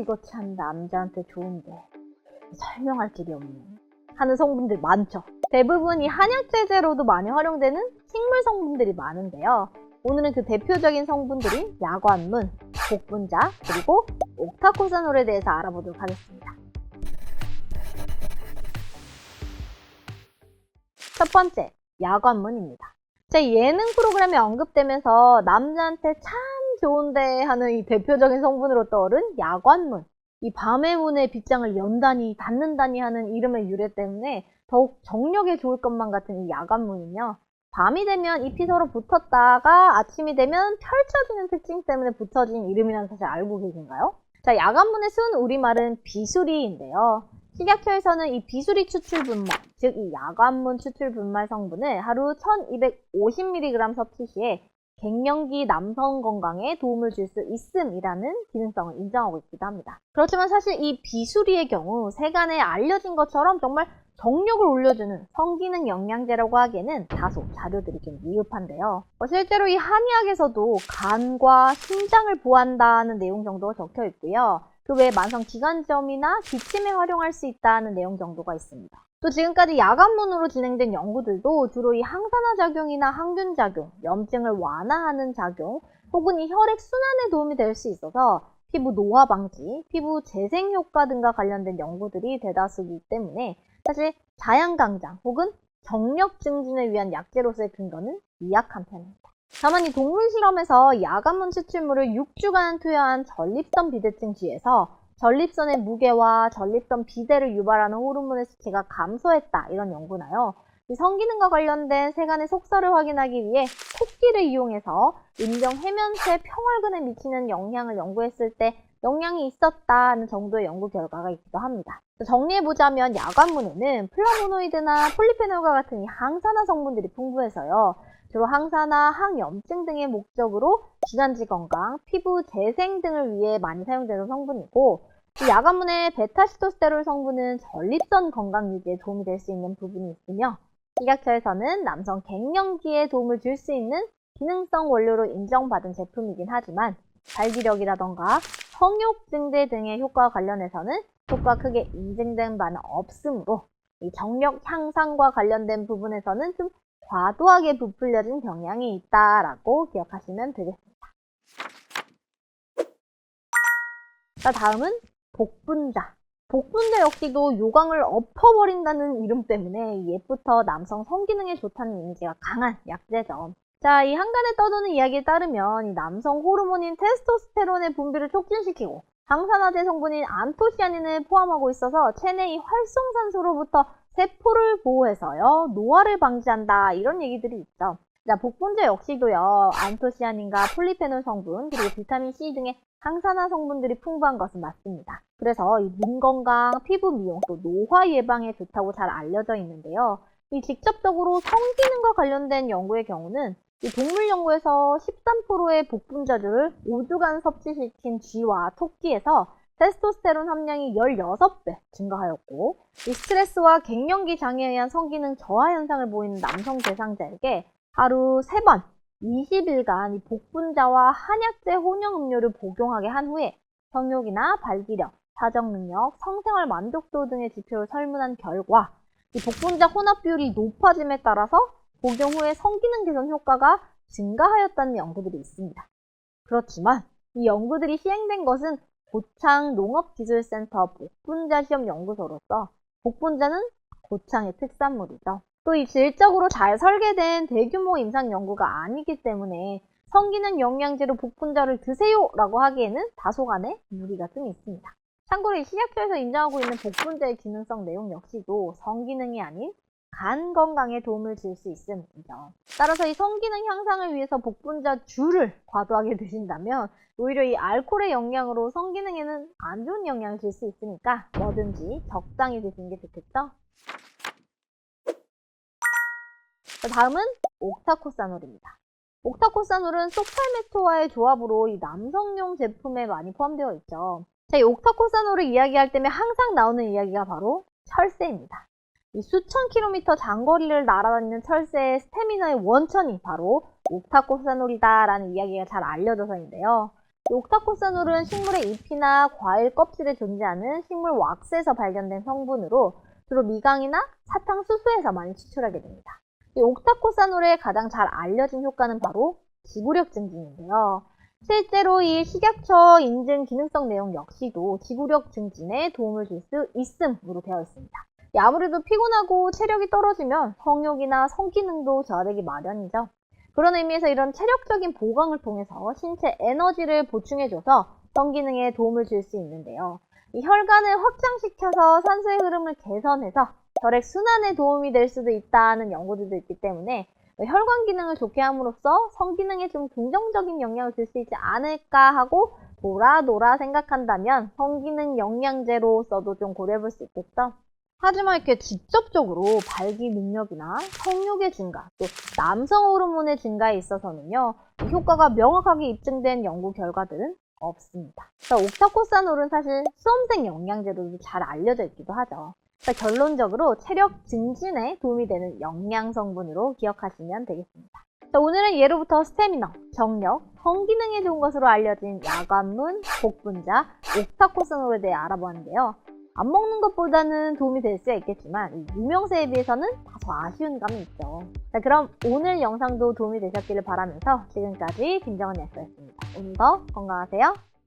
이거 참 남자한테 좋은데 설명할 길이 없네 하는 성분들 많죠. 대부분 이 한약 제제로도 많이 활용되는 식물 성분들이 많은데요. 오늘은 그 대표적인 성분들인 야관문, 복분자, 그리고 옥타코사놀에 대해서 알아보도록 하겠습니다. 첫 번째, 야관문입니다. 제 예능 프로그램에 언급되면서 남자한테 참 좋은데 하는 이 대표적인 성분으로 떠오른 야관문. 이 밤의 문에 빗장을 연다니 닫는다니 하는 이름의 유래 때문에 더욱 정력에 좋을 것만 같은 이 야관문은요. 밤이 되면 잎이 서로 붙었다가 아침이 되면 펼쳐지는 특징 때문에 붙어진 이름이라는 사실 알고 계신가요? 자, 야관문의 순 우리말은 비수리인데요. 식약처에서는 이 비수리 추출 분말, 즉 이 야관문 추출 분말 성분을 하루 1250mg 섭취 시에 갱년기 남성 건강에 도움을 줄 수 있음이라는 기능성을 인정하고 있기도 합니다. 그렇지만 사실 이 비수리의 경우 세간에 알려진 것처럼 정말 정력을 올려주는 성기능 영양제라고 하기에는 다소 자료들이 좀 미흡한데요. 어, 실제로 이 한의학에서도 간과 심장을 보호한다는 내용 정도가 적혀 있고요. 그 외에 만성 기관점이나 기침에 활용할 수 있다는 내용 정도가 있습니다. 또 지금까지 야간문으로 진행된 연구들도 주로 이 항산화 작용이나 항균 작용, 염증을 완화하는 작용, 혹은 이 혈액 순환에 도움이 될 수 있어서 피부 노화 방지, 피부 재생 효과 등과 관련된 연구들이 대다수이기 때문에 사실 자양 강장 혹은 정력 증진을 위한 약제로서의 근거는 미약한 편입니다. 다만 이 동물 실험에서 야간문 추출물을 6주간 투여한 전립선 비대증 쥐에서 전립선의 무게와 전립선 비대를 유발하는 호르몬의 수치가 감소했다 이런 연구나요. 이 성기능과 관련된 세간의 속설을 확인하기 위해 코끼를 이용해서 인정 해면체 평활근에 미치는 영향을 연구했을 때 영향이 있었다는 정도의 연구 결과가 있기도 합니다. 정리해보자면 야관문에는 플라보노이드나 폴리페놀과 같은 이 항산화 성분들이 풍부해서요. 주로 항산화, 항염증 등의 목적으로 기관지 건강, 피부 재생 등을 위해 많이 사용되는 성분이고 이 야간문의 베타시토스테롤 성분은 전립선 건강 유지에 도움이 될 수 있는 부분이 있으며 식약처에서는 남성 갱년기에 도움을 줄 수 있는 기능성 원료로 인정받은 제품이긴 하지만 발기력이라던가 성욕 증대 등의 효과와 관련해서는 효과 크게 인증된 바는 없으므로 이 정력 향상과 관련된 부분에서는 좀 과도하게 부풀려진 경향이 있다라고 기억하시면 되겠습니다. 자, 다음은 복분자. 복분자 역시도 요강을 엎어버린다는 이름 때문에 옛부터 남성 성기능에 좋다는 이미지가 강한 약제죠. 자, 이 한간에 떠도는 이야기에 따르면 이 남성 호르몬인 테스토스테론의 분비를 촉진시키고 항산화제 성분인 안토시아닌을 포함하고 있어서 체내 의 활성산소로부터 세포를 보호해서요 노화를 방지한다 이런 얘기들이 있죠. 자, 복분자 역시도요 안토시아닌과 폴리페놀 성분 그리고 비타민 C 등의 항산화 성분들이 풍부한 것은 맞습니다. 그래서 이눈 건강, 피부 미용, 또 노화 예방에 좋다고 잘 알려져 있는데요. 이 직접적으로 성기능과 관련된 연구의 경우는 이 동물 연구에서 13%의 복분자들을 5주간 섭취시킨 쥐와 토끼에서 테스토스테론 함량이 16배 증가하였고 이 스트레스와 갱년기 장애에 의한 성기능 저하 현상을 보이는 남성 대상자에게 하루 3번 20일간 이 복분자와 한약재 혼용 음료를 복용하게 한 후에 성욕이나 발기력, 사정 능력, 성생활 만족도 등의 지표를 설문한 결과 이 복분자 혼합 비율이 높아짐에 따라서 복용 후에 성기능 개선 효과가 증가하였다는 연구들이 있습니다. 그렇지만 이 연구들이 시행된 것은 고창 농업기술센터 복분자 시험 연구소로서 복분자는 고창의 특산물이죠. 또 이 질적으로 잘 설계된 대규모 임상 연구가 아니기 때문에 성기능 영양제로 복분자를 드세요라고 하기에는 다소간의 무리가 좀 있습니다. 참고로 이 식약처에서 인정하고 있는 복분자의 기능성 내용 역시도 성기능이 아닌 간 건강에 도움을 줄 수 있음이죠. 따라서 이 성기능 향상을 위해서 복분자 주를 과도하게 드신다면 오히려 이 알코올의 영향으로 성기능에는 안 좋은 영향을 줄 수 있으니까 뭐든지 적당히 드시는 게 좋겠죠? 자, 다음은 옥타코사놀입니다. 옥타코사놀은 소팔메토와의 조합으로 이 남성용 제품에 많이 포함되어 있죠. 자, 이 옥타코사놀을 이야기할 때면 항상 나오는 이야기가 바로 철새입니다. 이 수천 킬로미터 장거리를 날아다니는 철새의 스태미너의 원천이 바로 옥타코사놀이다라는 이야기가 잘 알려져서인데요. 이 옥타코사놀은 식물의 잎이나 과일 껍질에 존재하는 식물 왁스에서 발견된 성분으로 주로 미강이나 사탕 수수에서 많이 추출하게 됩니다. 이 옥타코사놀의 가장 잘 알려진 효과는 바로 지구력 증진인데요. 실제로 이 식약처 인증 기능성 내용 역시도 지구력 증진에 도움을 줄 수 있음으로 되어 있습니다. 이 아무래도 피곤하고 체력이 떨어지면 성욕이나 성기능도 저하되기 마련이죠. 그런 의미에서 이런 체력적인 보강을 통해서 신체 에너지를 보충해줘서 성기능에 도움을 줄 수 있는데요. 이 혈관을 확장시켜서 산소의 흐름을 개선해서 혈액 순환에 도움이 될 수도 있다는 연구들도 있기 때문에 혈관 기능을 좋게 함으로써 성기능에 좀 긍정적인 영향을 줄 수 있지 않을까 하고 돌아 돌아 생각한다면 성기능 영양제로서도 좀 고려해 볼 수 있겠죠. 하지만 이렇게 직접적으로 발기 능력이나 성욕의 증가, 또 남성 호르몬의 증가에 있어서는요, 이 효과가 명확하게 입증된 연구 결과들은 없습니다. 그러니까 옥타코사놀은 사실 수험생 영양제로도 잘 알려져 있기도 하죠. 그러니까 결론적으로 체력 증진에 도움이 되는 영양 성분으로 기억하시면 되겠습니다. 자, 오늘은 예로부터 스태미너, 정력, 성기능에 좋은 것으로 알려진 야관문, 복분자, 옥타코사놀에 대해 알아보았는데요. 안 먹는 것보다는 도움이 될 수야 있겠지만 이 유명세에 비해서는 다소 아쉬운 감이 있죠. 자, 그럼 오늘 영상도 도움이 되셨기를 바라면서 지금까지 김정은 약수였습니다. 오늘도 건강하세요.